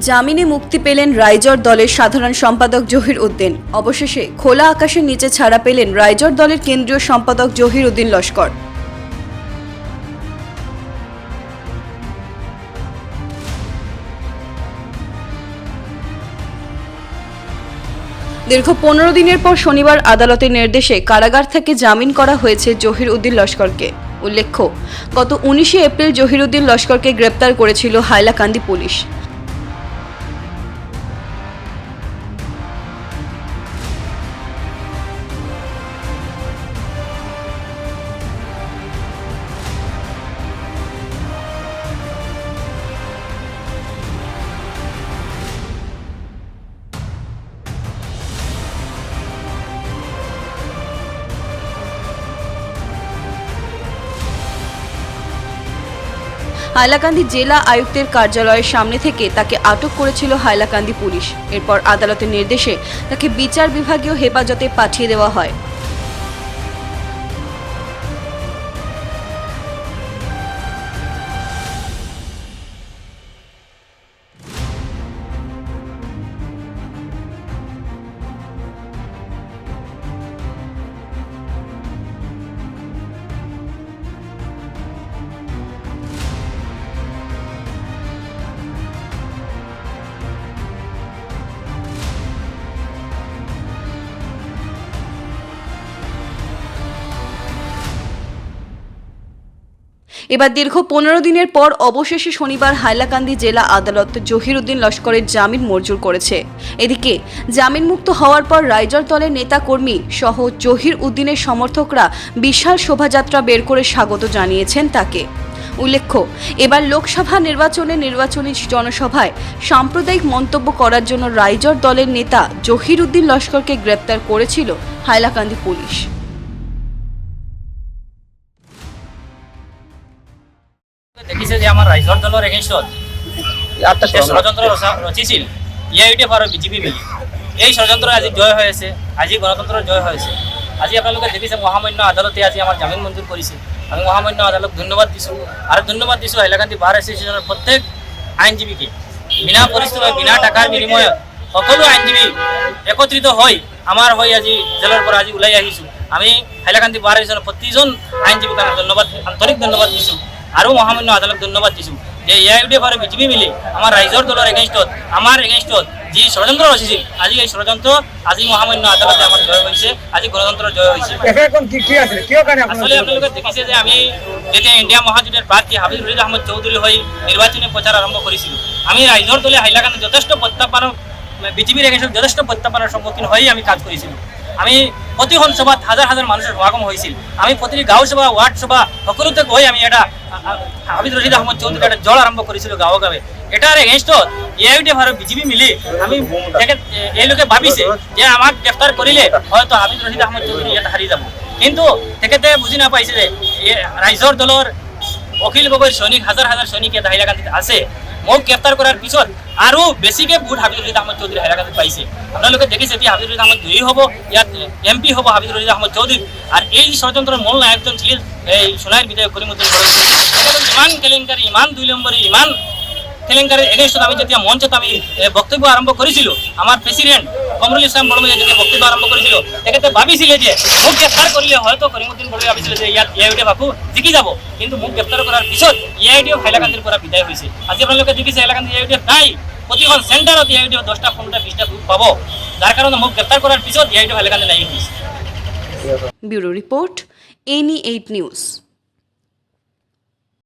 জামিনে মুক্তি পেলেন রাইজর দলের সাধারণ সম্পাদক জহির উদ্দিন। অবশেষে খোলা আকাশের নিচে ছাড়া পেলেন রাইজর দলের কেন্দ্রীয় সম্পাদক জহির উদ্দিন লস্কর। দীর্ঘ পনেরো দিনের পর শনিবার আদালতের নির্দেশে কারাগার থেকে জামিন করা হয়েছে জহির উদ্দিন লস্করকে। উল্লেখ্য, গত উনিশে এপ্রিল জহির উদ্দিন লস্করকে গ্রেপ্তার করেছিল হাইলাকান্দি পুলিশ। হাইলাকান্দি জেলা আয়ুক্তের কার্যালয়ের সামনে থেকে তাকে আটক করেছিল হাইলাকান্দি পুলিশ। এরপর আদালতের নির্দেশে তাকে বিচার বিভাগীয় হেফাজতে পাঠিয়ে দেওয়া হয়। এবার দীর্ঘ পনেরো দিনের পর অবশেষে শনিবার হাইলাকান্দি জেলা আদালত জহিরুদ্দিন লস্করের জামিন মঞ্জুর করেছে। এদিকে, জামিনমুক্ত হওয়ার পর রাইজর দলের নেতাকর্মী সহ জহির উদ্দিনের সমর্থকরা বিশাল শোভাযাত্রা বের করে স্বাগত জানিয়েছেন তাকে। উল্লেখ্য, এবার লোকসভা নির্বাচনে নির্বাচনী জনসভায় সাম্প্রদায়িক মন্তব্য করার জন্য রাইজর দলের নেতা জহির উদ্দিন লস্করকে গ্রেপ্তার করেছিল হাইলাকান্দি পুলিশ। দেখিছে যে আমার রাইজর দলের এগেইনস্টত যে ষড়যন্ত্র রচিছিল ইআইটি আর বিজেপি মিলি এই ষড়যন্ত্র আজি জয় হয়েছে আজি গণতন্ত্র জয় হয়েছে আজি আপোনালোকে দেখিছে মহামান্য আদালতে আজি আমার জামিন মঞ্জুর কৰিছে। আমি মহামান্য আদালত ধন্যবাদ দিছোঁ। আৰু ধন্যবাদ দিছোঁ হাইলাকান্দি বাৰ এছ'চিয়েশ্যনৰ প্ৰত্যেক আইনজীৱীকে। বিনা পৰিশ্ৰমে বিনা টাকাৰ বিনিময়ত সকলো আইনজীৱী একত্ৰিত হৈ আমাৰ হৈ আজি জেলৰ পৰা আজি ওলাই আহিছোঁ। আমি হাইলাকান্দি বাৰ এছ'চিয়েশ্যনৰ প্ৰতিজন আইনজীৱীক আমি ধন্যবাদ আন্তৰিক ধন্যবাদ দিছোঁ। আৰু মহামান্য আদালত ধন্যবাদ দিছোঁ যে A I U D F আৰু বিজেপি মিলি আমাৰ ৰাইজৰ দলৰ এগেইনষ্টত আমাৰ এগেইনষ্টত যি ষড়যন্ত্ৰ ৰচিছিল আজি এই ষড়যন্ত্ৰ আজি মহামান্য আদালতে আমাৰ জয় হৈছে আজি গণতন্ত্ৰৰ জয় হৈছে। আসলে আপোনালোকে দেখিছে যে আমি যেতিয়া ইণ্ডিয়া মহাজোঁটৰ প্ৰাৰ্থী হাবিজ আহমদ চৌধুৰী হৈ নিৰ্বাচনী প্ৰচাৰ আৰম্ভ কৰিছিলোঁ আমি ৰাইজৰ দলে হাইলাকান্দি যথেষ্ট প্ৰত্যাহ্বানৰ বিজেপিৰ এগেইনষ্টত যথেষ্ট প্ৰত্যাহ্বানৰ সন্মুখীন হৈ আমি কাজ কৰিছিলোঁ। আমি প্ৰতিখন সভাত হাজাৰ হাজাৰ মানুহৰ সমাগম হৈছিল। আমি প্ৰতিটো গাঁও সভা, ৱাৰ্ড সভা, সকলোতে গৈ আমি এটা হাবিজ ৰহিদ আহমদ চৌধুৰী এটা জল আৰম্ভ কৰিছিলোঁ গাঁৱে গাঁৱে এটাৰ এগেইনষ্টত A I D F BJP মিলি আমি তেখেত এওঁলোকে ভাবিছে যে আমাক গ্ৰেপ্তাৰ কৰিলে হয়তো হাবিজ ৰহিদ আহমদ চৌধুৰী ইয়াত হাৰি যাব। কিন্তু তেখেতে বুজি নাপাইছে যে এই ৰাইজৰ দলৰ অখিল গগৈৰ সৈনিক, হাজাৰ হাজাৰ সৈনিক ইয়াত হাইলাকান্দিত আছে। মোক গ্ৰেপ্তাৰ কৰাৰ পিছত আৰু বেছিকৈ হাবিজ ৰহিদ আহমদ চৌধুৰী হাইলাকান্দিত পাইছে। আপোনালোকে দেখিছে এতিয়া ৰহিদ আহমদ জয়ী হ'ব ইয়াত এম পি হ'ব হাবিজ ৰহিদ আহমদ চৌধুৰী আৰু এই ষড়যন্ত্ৰৰ মূল নায়কজন ছিল এই সোণাইৰ বিধায়ক করিমুদ্দিন ইমান কেলেংকাৰী ইমান দুই নম্বৰী ইমান কেলেংকাৰীৰ এগেইনষ্টত আমি যেতিয়া মঞ্চত আমি বক্তব্য আৰম্ভ কৰিছিলোঁ আমাৰ প্ৰেচিডেণ্ট কমৰুল ইছলাম বৰমুৰীয়ে যেতিয়া বক্তব্য আৰম্ভ কৰিছিলোঁ তেখেতে ভাবিছিলে যে মোক গ্ৰেপ্তাৰ কৰিলে হয়তো কৰিমুদ্দিন বৰমুৰীয়ে ভাবিছিলে যে ইয়াত এ আই ডি ভাবো জিকি যাব। কিন্তু মোক গ্ৰেপ্তাৰ কৰাৰ পিছত এ আই ডি হাইলাকান্দিৰ পৰা বিদায় হৈছে আজি আপোনালোকে দেখিছে হাইলাকান্দি এ আই ডি নাই। ডি আই ডি দহটা পোন্ধৰটা বিছটা গ্রুপ পাব। যার কারণে মোক গ্রেপ্তার করার পিছত আই ডি হাইলাকান্দি নাই bureau report N eight news.